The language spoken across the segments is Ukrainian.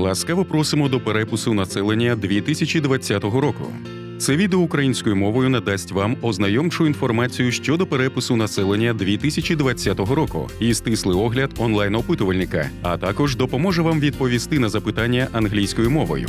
Ласкаво просимо до перепису населення 2020 року. Це відео українською мовою надасть вам ознайомчу інформацію щодо перепису населення 2020 року і стислий огляд онлайн-опитувальника, а також допоможе вам відповісти на запитання англійською мовою.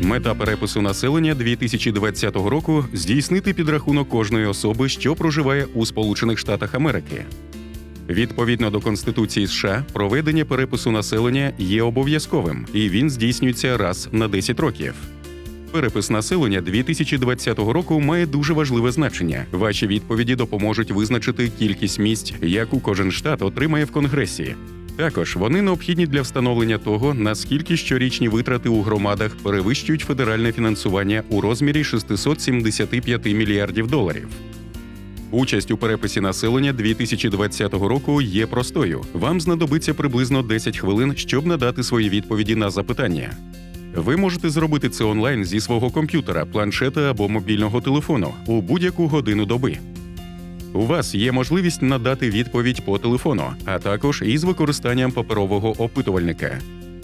Мета перепису населення 2020 року здійснити підрахунок кожної особи, що проживає у Сполучених Штатах Америки. Відповідно до Конституції США, проведення перепису населення є обов'язковим, і він здійснюється раз на 10 років. Перепис населення 2020 року має дуже важливе значення. Ваші відповіді допоможуть визначити кількість місць, яку кожен штат отримає в Конгресі. Також вони необхідні для встановлення того, наскільки щорічні витрати у громадах перевищують федеральне фінансування у розмірі 675 мільярдів доларів. Участь у переписі населення 2020 року є простою. Вам знадобиться приблизно 10 хвилин, щоб надати свої відповіді на запитання. Ви можете зробити це онлайн зі свого комп'ютера, планшета або мобільного телефону у будь-яку годину доби. У вас є можливість надати відповідь по телефону, а також із використанням паперового опитувальника.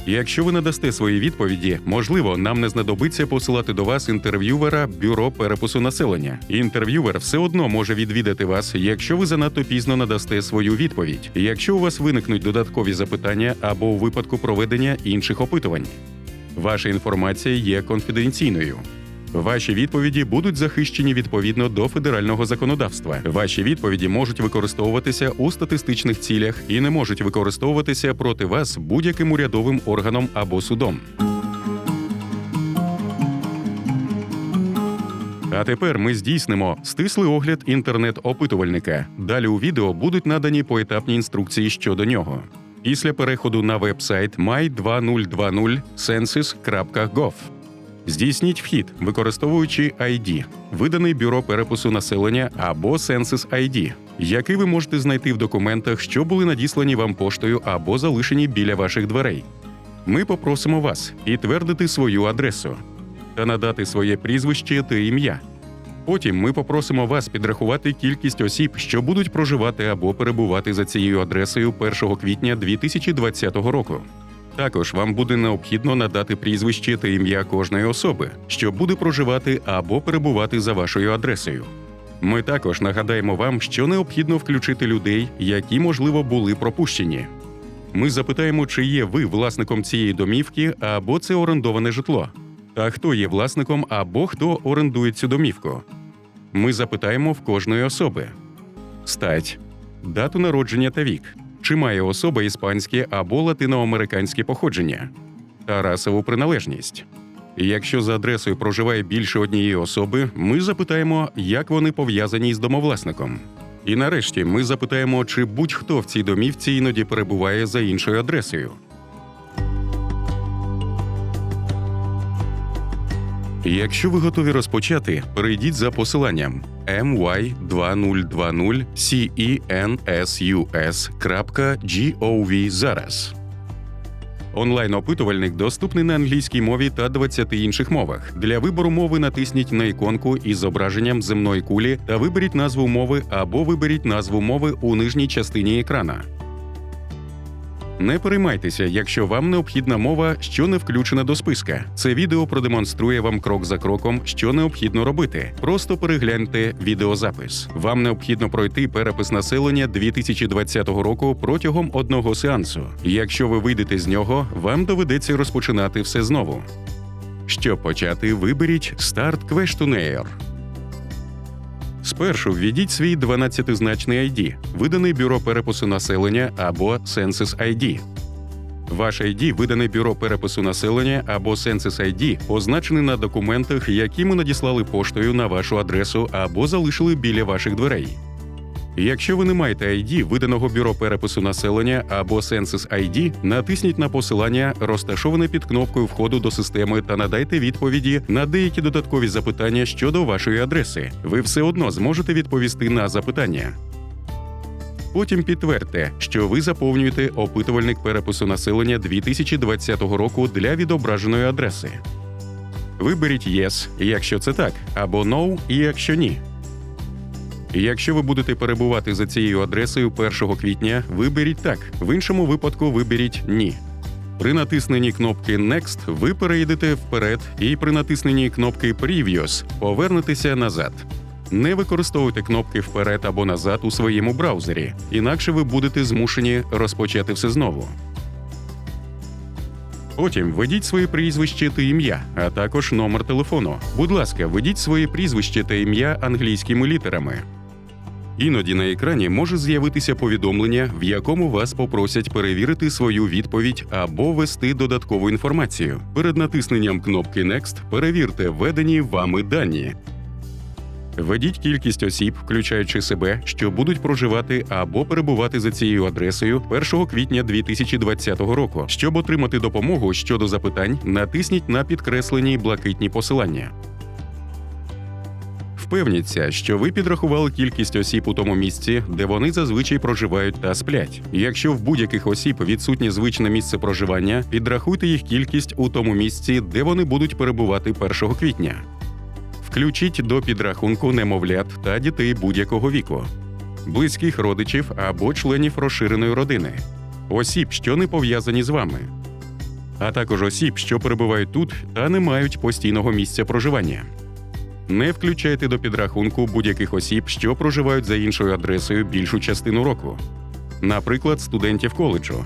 Якщо ви надасте свої відповіді, можливо, нам не знадобиться посилати до вас інтерв'ювера бюро перепису населення. Інтерв'ювер все одно може відвідати вас, якщо ви занадто пізно надасте свою відповідь, якщо у вас виникнуть додаткові запитання або у випадку проведення інших опитувань. Ваша інформація є конфіденційною. Ваші відповіді будуть захищені відповідно до федерального законодавства. Ваші відповіді можуть використовуватися у статистичних цілях і не можуть використовуватися проти вас будь-яким урядовим органом або судом. А тепер ми здійснимо стислий огляд інтернет-опитувальника. Далі у відео будуть надані поетапні інструкції щодо нього. Після переходу на веб-сайт my2020census.gov Здійсніть вхід, використовуючи ID, виданий бюро перепису населення або Census ID, який ви можете знайти в документах, що були надіслані вам поштою або залишені біля ваших дверей. Ми попросимо вас підтвердити свою адресу та надати своє прізвище та ім'я. Потім ми попросимо вас підрахувати кількість осіб, що будуть проживати або перебувати за цією адресою 1 квітня 2020 року. Також вам буде необхідно надати прізвище та ім'я кожної особи, що буде проживати або перебувати за вашою адресою. Ми також нагадаємо вам, що необхідно включити людей, які, можливо, були пропущені. Ми запитаємо, чи є ви власником цієї домівки або це орендоване житло, та хто є власником або хто орендує цю домівку. Ми запитаємо в кожної особи стать, дату народження та вік чи має особа іспанське або латиноамериканське походження та расову приналежність. Якщо за адресою проживає більше однієї особи, ми запитаємо, як вони пов'язані з домовласником. І нарешті ми запитаємо, чи будь-хто в цій домівці іноді перебуває за іншою адресою. Якщо ви готові розпочати, перейдіть за посиланням my2020census.gov зараз. Онлайн-опитувальник доступний на англійській мові та 20 інших мовах. Для вибору мови натисніть на іконку із зображенням земної кулі та виберіть назву мови або виберіть назву мови у нижній частині екрана. Не переймайтеся, якщо вам необхідна мова, що не включена до списка. Це відео продемонструє вам крок за кроком, що необхідно робити. Просто перегляньте відеозапис. Вам необхідно пройти перепис населення 2020 року протягом одного сеансу. Якщо ви вийдете з нього, вам доведеться розпочинати все знову. Щоб почати, виберіть Start Questionnaire. Спершу введіть свій 12-значний ID, виданий бюро перепису населення або Census ID. Ваш ID, виданий бюро перепису населення або Census ID, позначений на документах, які ми надіслали поштою на вашу адресу або залишили біля ваших дверей. Якщо ви не маєте ID, виданого бюро перепису населення або Census ID, натисніть на посилання, розташоване під кнопкою входу до системи, та надайте відповіді на деякі додаткові запитання щодо вашої адреси. Ви все одно зможете відповісти на запитання. Потім підтвердьте, що ви заповнюєте опитувальник перепису населення 2020 року для відображеної адреси. Виберіть Yes, якщо це так, або No, якщо ні. Якщо ви будете перебувати за цією адресою 1 квітня, виберіть так. В іншому випадку виберіть ні. При натисненні кнопки Next ви перейдете вперед, і при натисненні кнопки Previous повернетеся назад. Не використовуйте кнопки вперед або назад у своєму браузері, інакше ви будете змушені розпочати все знову. Потім введіть своє прізвище та ім'я, а також номер телефону. Будь ласка, введіть своє прізвище та ім'я англійськими літерами. Іноді на екрані може з'явитися повідомлення, в якому вас попросять перевірити свою відповідь або ввести додаткову інформацію. Перед натисненням кнопки Next перевірте введені вами дані. Введіть кількість осіб, включаючи себе, що будуть проживати або перебувати за цією адресою 1 квітня 2020 року. Щоб отримати допомогу щодо запитань, натисніть на підкреслені блакитні посилання. Впевніться, що ви підрахували кількість осіб у тому місці, де вони зазвичай проживають та сплять. Якщо в будь-яких осіб відсутнє звичне місце проживання, підрахуйте їх кількість у тому місці, де вони будуть перебувати 1 квітня. Включіть до підрахунку немовлят та дітей будь-якого віку, близьких родичів або членів розширеної родини, осіб, що не пов'язані з вами, а також осіб, що перебувають тут та не мають постійного місця проживання. Не включайте до підрахунку будь-яких осіб, що проживають за іншою адресою більшу частину року, наприклад, студентів коледжу,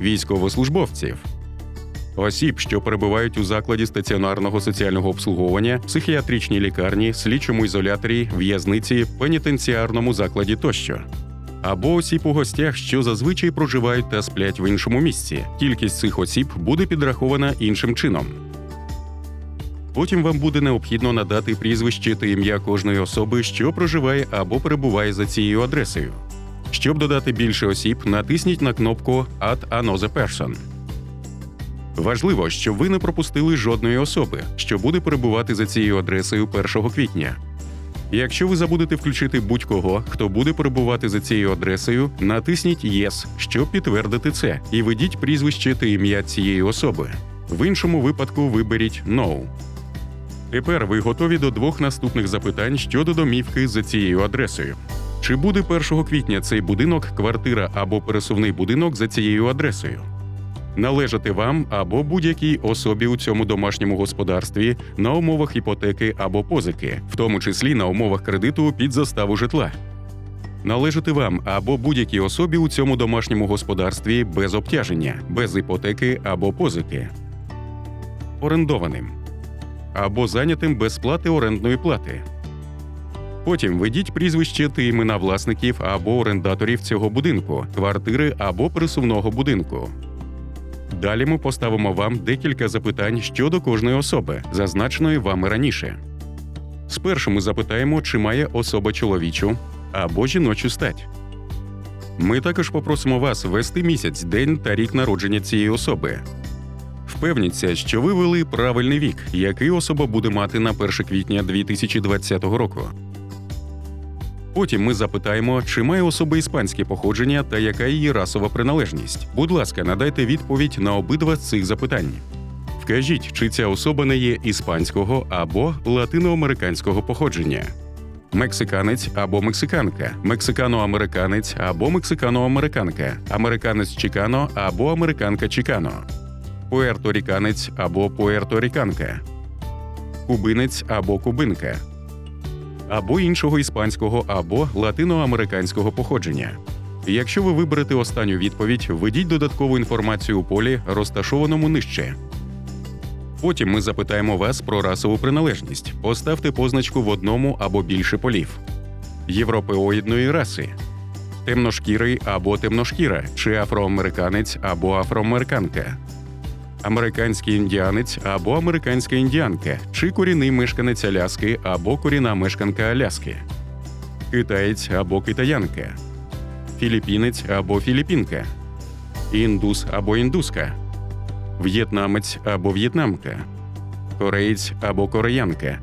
військовослужбовців, осіб, що перебувають у закладі стаціонарного соціального обслуговування, психіатричній лікарні, слідчому ізоляторі, в'язниці, пенітенціарному закладі тощо. Або осіб у гостях, що зазвичай проживають та сплять в іншому місці. Кількість цих осіб буде підрахована іншим чином. Потім вам буде необхідно надати прізвище та ім'я кожної особи, що проживає або перебуває за цією адресою. Щоб додати більше осіб, натисніть на кнопку Add another person. Важливо, щоб ви не пропустили жодної особи, що буде перебувати за цією адресою 1 квітня. Якщо ви забудете включити будь-кого, хто буде перебувати за цією адресою, натисніть Yes, щоб підтвердити це, і введіть прізвище та ім'я цієї особи. В іншому випадку виберіть No. Тепер ви готові до двох наступних запитань щодо домівки за цією адресою. Чи буде 1 квітня цей будинок, квартира або пересувний будинок за цією адресою? Належати вам або будь-якій особі у цьому домашньому господарстві на умовах іпотеки або позики, в тому числі на умовах кредиту під заставу житла. Належати вам або будь-якій особі у цьому домашньому господарстві без обтяження, без іпотеки або позики. Орендованим або зайнятим без сплати орендної плати. Потім введіть прізвище та імена власників або орендаторів цього будинку, квартири або пересувного будинку. Далі ми поставимо вам декілька запитань щодо кожної особи, зазначеної вами раніше. Спершу ми запитаємо, чи має особа чоловічу або жіночу стать. Ми також попросимо вас ввести місяць, день та рік народження цієї особи. Впевніться, що ви ввели правильний вік, який особа буде мати на 1 квітня 2020 року. Потім ми запитаємо, чи має особа іспанське походження та яка її расова приналежність. Будь ласка, надайте відповідь на обидва з цих запитань. Вкажіть, чи ця особа не є іспанського або латиноамериканського походження. Мексиканець або мексиканка, мексикано-американець або мексикано-американка, американець Чикано або американка Чикано, пуерторіканець або пуерторіканка, кубинець або кубинка, або іншого іспанського або латиноамериканського походження. Якщо ви виберете останню відповідь, введіть додаткову інформацію у полі, розташованому нижче. Потім ми запитаємо вас про расову приналежність. Поставте позначку в одному або більше полів європеоїдної раси, темношкірий або темношкіра, чи афроамериканець або афроамериканка, американський індіанець або американська індіанка, чи корінний мешканець Аляски або корінна мешканка Аляски, китаєць або китаянка, філіппінець або філіппінка, індус або індуска, в'єтнамець або в'єтнамка, кореєць або кореянка,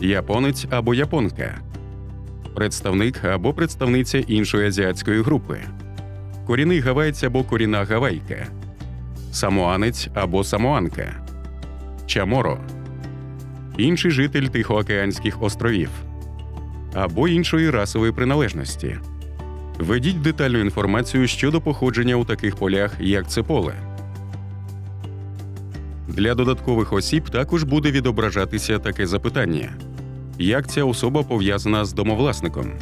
японець або японка, представник або представниця іншої азіатської групи, корінний гавайць або корінна гавайка, самоанець або самоанка, чаморо, інший житель Тихоокеанських островів, або іншої расової приналежності. Введіть детальну інформацію щодо походження у таких полях, як це поле. Для додаткових осіб також буде відображатися таке запитання: як ця особа пов'язана з домовласником?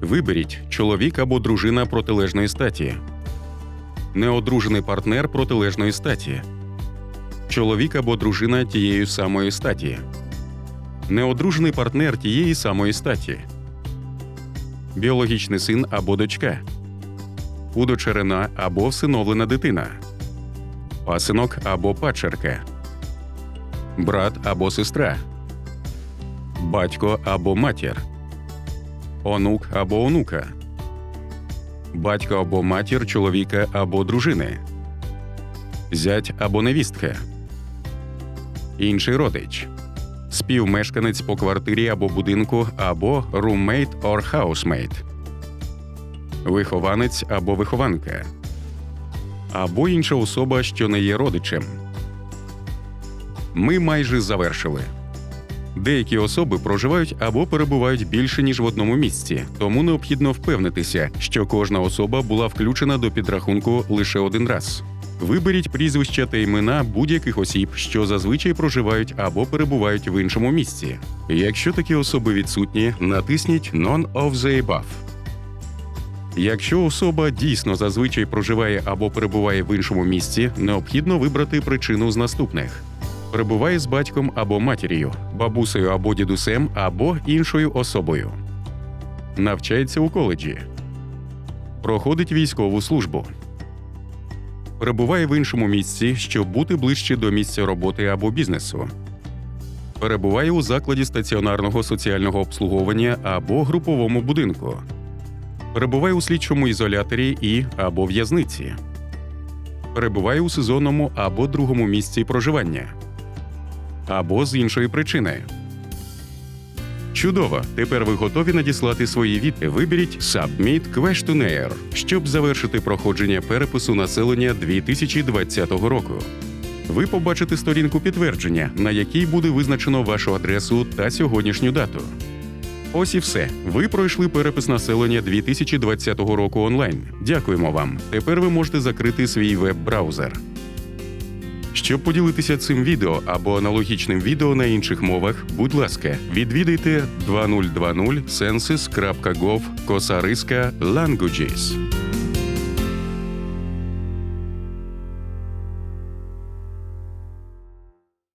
Виберіть чоловік або дружина протилежної статі, неодружений партнер протилежної статі, чоловік або дружина тієї самої статі, неодружений партнер тієї самої статі, біологічний син або дочка, удочерена або всиновлена дитина, пасинок або пачерка, брат або сестра, батько або матір, онук або онука, батько або матір чоловіка або дружини, зять або невістка, інший родич, співмешканець по квартирі або будинку або roommate or housemate, вихованець або вихованка, або інша особа, що не є родичем. Ми майже завершили. Деякі особи проживають або перебувають більше ніж в одному місці, тому необхідно впевнитися, що кожна особа була включена до підрахунку лише один раз. Виберіть прізвища та імена будь-яких осіб, що зазвичай проживають або перебувають в іншому місці. Якщо такі особи відсутні, натисніть None of the above. Якщо особа дійсно зазвичай проживає або перебуває в іншому місці, необхідно вибрати причину з наступних: перебуває з батьком або матір'ю, бабусею або дідусем, або іншою особою, навчається у коледжі, проходить військову службу, перебуває в іншому місці, щоб бути ближче до місця роботи або бізнесу. Перебуває у закладі стаціонарного соціального обслуговування або груповому будинку. Перебуває у слідчому ізоляторі і або в'язниці, перебуває у сезонному або другому місці проживання, або з іншої причини. Чудово! Тепер ви готові надіслати свої від. Виберіть Submit Questionnaire, щоб завершити проходження перепису населення 2020 року. Ви побачите сторінку підтвердження, на якій буде визначено вашу адресу та сьогоднішню дату. Ось і все. Ви пройшли перепис населення 2020 року онлайн. Дякуємо вам. Тепер ви можете закрити свій веб-браузер. Щоб поділитися цим відео або аналогічним відео на інших мовах, будь ласка, відвідайте 2020 census.gov косариска languages.